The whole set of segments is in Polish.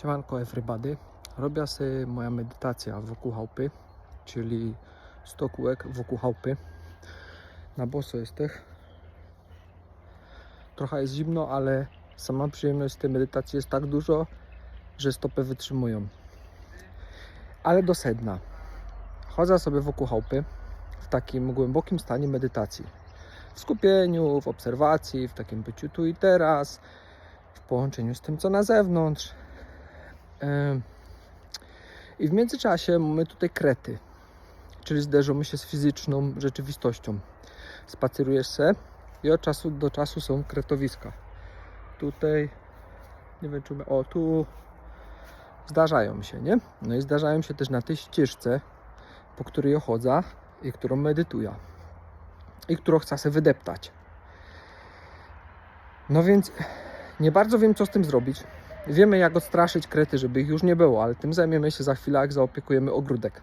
Siemanko everybody. Robię sobie moja medytacja wokół chałupy, czyli 100 kółek wokół chałupy. Na boso jest tych. Trochę jest zimno, ale sama przyjemność tej medytacji jest tak dużo, że stopy wytrzymują. Ale do sedna. Chodzę sobie wokół chałupy w takim głębokim stanie medytacji. W skupieniu, w obserwacji, w takim byciu tu i teraz, w połączeniu z tym, co na zewnątrz. I w międzyczasie mamy tutaj krety, czyli zderzamy się z fizyczną rzeczywistością. Spacerujesz se i od czasu do czasu są kretowiska. Tutaj, nie wiem czy, o tu zdarzają się, nie? No i zdarzają się też na tej ścieżce, po której chodzę i którą medytuję i którą chcę sobie wydeptać. No więc nie bardzo wiem, co z tym zrobić. Wiemy, jak odstraszyć krety, żeby ich już nie było, ale tym zajmiemy się za chwilę, jak zaopiekujemy ogródek.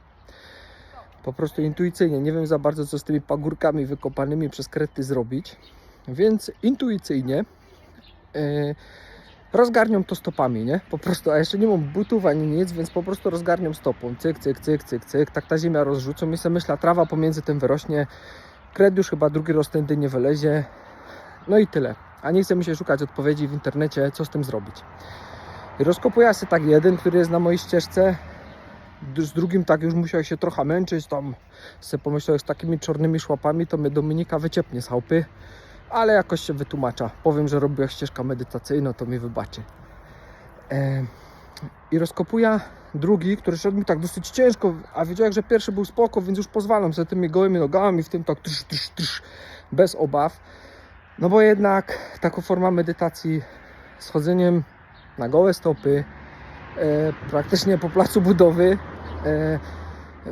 Po prostu intuicyjnie, nie wiem za bardzo, co z tymi pagórkami wykopanymi przez krety zrobić, więc intuicyjnie yy, rozgarniam to stopami, nie? Po prostu, a jeszcze nie mam butów ani nic, więc po prostu rozgarniam stopą. Cyk, cyk, cyk, cyk, cyk, tak ta ziemia rozrzucą i sobie myślę, trawa pomiędzy tym wyrośnie, kred już chyba drugi tędy nie wylezie, no i tyle. A nie chcemy się szukać odpowiedzi w internecie, co z tym zrobić. Rozkopuję sobie tak jeden, który jest na mojej ścieżce. Z drugim tak już musiał się trochę męczyć. Tam sobie pomyślał, z takimi czarnymi szłapami to mnie Dominika wyciepnie z chałupy. Ale jakoś się wytłumacza. Powiem, że robiła ścieżka medytacyjna, to mi wybaczy. I rozkopuję drugi, który szedł mi tak dosyć ciężko, a wiedziałem, że pierwszy był spoko, więc już pozwalam sobie tymi gołymi nogami w tym tak trz, trz, trz, bez obaw. No bo jednak taka forma medytacji z chodzeniem na gołe stopy, e, praktycznie po placu budowy, e,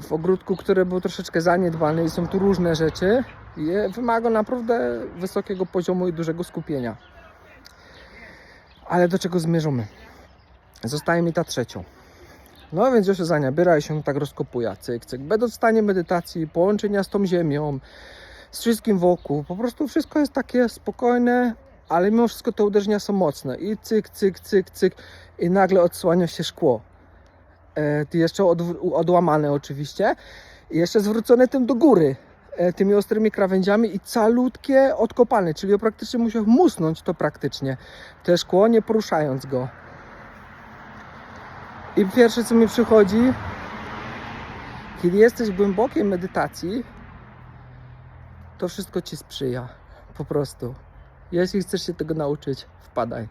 w ogródku, który był troszeczkę zaniedbany i są tu różne rzeczy, je, wymaga naprawdę wysokiego poziomu i dużego skupienia. Ale do czego zmierzamy? Zostaje mi ta trzecia. No więc już się za nie biera i się tak rozkopuje, cyk, cyk. Będąc w stanie medytacji, połączenia z tą ziemią, z wszystkim wokół, po prostu wszystko jest takie spokojne, ale mimo wszystko te uderzenia są mocne i cyk, cyk, cyk, cyk i nagle odsłania się szkło. E, jeszcze odw- odłamane oczywiście i jeszcze zwrócone tym do góry e, tymi ostrymi krawędziami i calutkie odkopane, czyli ja praktycznie musiał musnąć to praktycznie, te szkło nie poruszając go. I pierwsze co mi przychodzi, kiedy jesteś w głębokiej medytacji, to wszystko ci sprzyja. Po prostu. Jeśli chcesz się tego nauczyć, wpadaj.